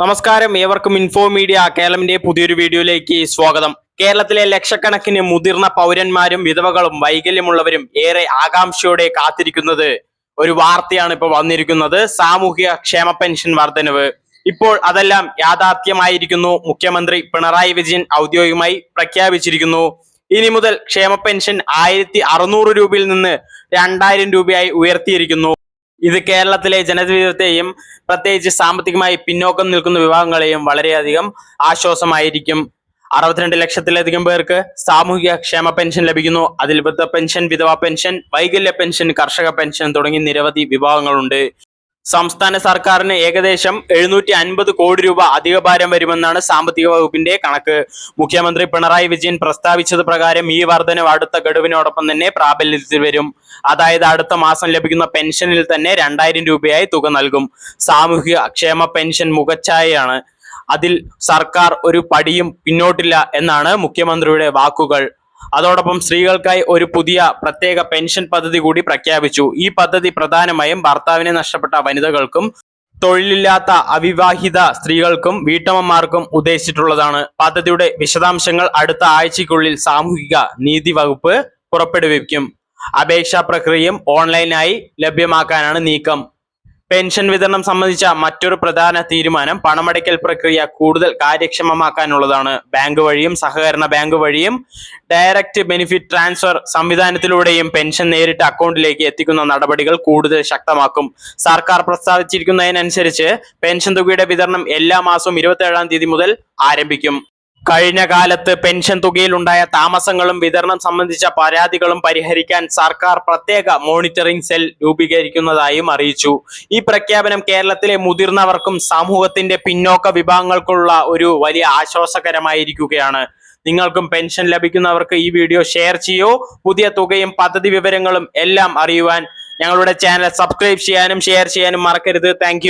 നമസ്കാരം. ഏവർക്കും info media കേരളത്തിന്റെ പുതിയൊരു വീഡിയോയിലേക്ക് സ്വാഗതം. കേരളത്തിലെ ലക്ഷക്കണക്കിന് മുതിർന്ന പൗരന്മാരും വിധവകളും വൈകല്യമുള്ളവരും ഏറെ ആകാംക്ഷയോടെ കാത്തിരിക്കുന്നത് ഒരു വാർത്തയാണ് ഇപ്പോൾ വന്നിരിക്കുന്നത്. സാമൂഹിക ക്ഷേമ പെൻഷൻ വർധനവ്. ഇപ്പോൾ അതെല്ലാം യാഥാർത്ഥ്യമായിരിക്കുന്നു. മുഖ്യമന്ത്രി പിണറായി വിജയൻ ഔദ്യോഗികമായി പ്രഖ്യാപിച്ചിരിക്കുന്നു. ഇനി മുതൽ ക്ഷേമ പെൻഷൻ ആയിരത്തി അറുന്നൂറ് രൂപയിൽ നിന്ന് രണ്ടായിരം രൂപയായി ഉയർത്തിയിരിക്കുന്നു. ഇത് കേരളത്തിലെ ജനജീവിതത്തെയും പ്രത്യേകിച്ച് സാമ്പത്തികമായി പിന്നോക്കം നിൽക്കുന്ന വിഭാഗങ്ങളെയും വളരെയധികം ആശ്വാസമായിരിക്കും. അറുപത്തിരണ്ട് ലക്ഷത്തിലധികം പേർക്ക് സാമൂഹിക ക്ഷേമ പെൻഷൻ ലഭിക്കുന്നു. അതിൽ വൃദ്ധ പെൻഷൻ വിധവ പെൻഷൻ വൈകല്യ പെൻഷൻ കർഷക പെൻഷൻ തുടങ്ങി നിരവധി വിഭാഗങ്ങളുണ്ട്. സംസ്ഥാന സർക്കാരിന് ഏകദേശം എഴുന്നൂറ്റി അൻപത് കോടി രൂപ അധിക ഭാരം വരുമെന്നാണ് സാമ്പത്തിക വകുപ്പിന്റെ കണക്ക്. മുഖ്യമന്ത്രി പിണറായി വിജയൻ പ്രസ്താവിച്ചത് പ്രകാരം ഈ വർധനവ് അടുത്ത ഗഡുവിനോടൊപ്പം തന്നെ പ്രാബല്യത്തിൽ വരും. അതായത് അടുത്ത മാസം ലഭിക്കുന്ന പെൻഷനിൽ തന്നെ രണ്ടായിരം രൂപയായി തുക നൽകും. സാമൂഹിക ക്ഷേമ പെൻഷൻ മുഖച്ഛായയാണ്. അതിൽ സർക്കാർ ഒരു പടിയും പിന്നോട്ടില്ല എന്നാണ് മുഖ്യമന്ത്രിയുടെ വാക്കുകൾ. അതോടൊപ്പം സ്ത്രീകൾക്കായി ഒരു പുതിയ പ്രത്യേക പെൻഷൻ പദ്ധതി കൂടി പ്രഖ്യാപിച്ചു. ഈ പദ്ധതി പ്രധാനമായും ഭർത്താവിനെ നഷ്ടപ്പെട്ട വനിതകൾക്കും തൊഴിലില്ലാത്ത അവിവാഹിത സ്ത്രീകൾക്കും വീട്ടമ്മമാർക്കും ഉദ്ദേശിച്ചിട്ടുള്ളതാണ്. പദ്ധതിയുടെ വിശദാംശങ്ങൾ അടുത്ത ആഴ്ചയ്ക്കുള്ളിൽ സാമൂഹിക നീതി വകുപ്പ് പുറപ്പെടുവിക്കും. അപേക്ഷാ പ്രക്രിയയും ഓൺലൈനായി ലഭ്യമാക്കാനാണ് നീക്കം. പെൻഷൻ വിതരണം സംബന്ധിച്ച മറ്റൊരു പ്രധാന തീരുമാനം പണമടയ്ക്കൽ പ്രക്രിയ കൂടുതൽ കാര്യക്ഷമമാക്കാനുള്ളതാണ്. ബാങ്ക് വഴിയും സഹകരണ ബാങ്ക് വഴിയും ഡയറക്റ്റ് ബെനിഫിറ്റ് ട്രാൻസ്ഫർ സംവിധാനത്തിലൂടെയും പെൻഷൻ നേരിട്ട് അക്കൗണ്ടിലേക്ക് എത്തിക്കുന്ന നടപടികൾ കൂടുതൽ ശക്തമാക്കും. സർക്കാർ പ്രസ്താവിച്ചിരിക്കുന്നതിനനുസരിച്ച് പെൻഷൻ തുകയുടെ വിതരണം എല്ലാ മാസവും ഇരുപത്തി തീയതി മുതൽ ആരംഭിക്കും. കഴിഞ്ഞ കാലത്ത് പെൻഷൻ തുകയിൽ ഉണ്ടായ താമസങ്ങളും വിതരണം സംബന്ധിച്ച പരാതികളും പരിഹരിക്കാൻ സർക്കാർ പ്രത്യേക മോണിറ്ററിംഗ് സെൽ രൂപീകരിക്കുന്നതായും അറിയിച്ചു. ഈ പ്രഖ്യാപനം കേരളത്തിലെ മുതിർന്നവർക്കും സമൂഹത്തിന്റെ പിന്നോക്ക വിഭാഗങ്ങൾക്കുള്ള ഒരു വലിയ ആശ്വാസകരമായിരിക്കുകയാണ്. നിങ്ങൾക്കും പെൻഷൻ ലഭിക്കുന്നവർക്ക് ഈ വീഡിയോ ഷെയർ ചെയ്യൂ. പുതിയ തുകയും പദ്ധതി വിവരങ്ങളും എല്ലാം അറിയുവാൻ ഞങ്ങളുടെ ചാനൽ സബ്സ്ക്രൈബ് ചെയ്യാനും ഷെയർ ചെയ്യാനും മറക്കരുത്. താങ്ക്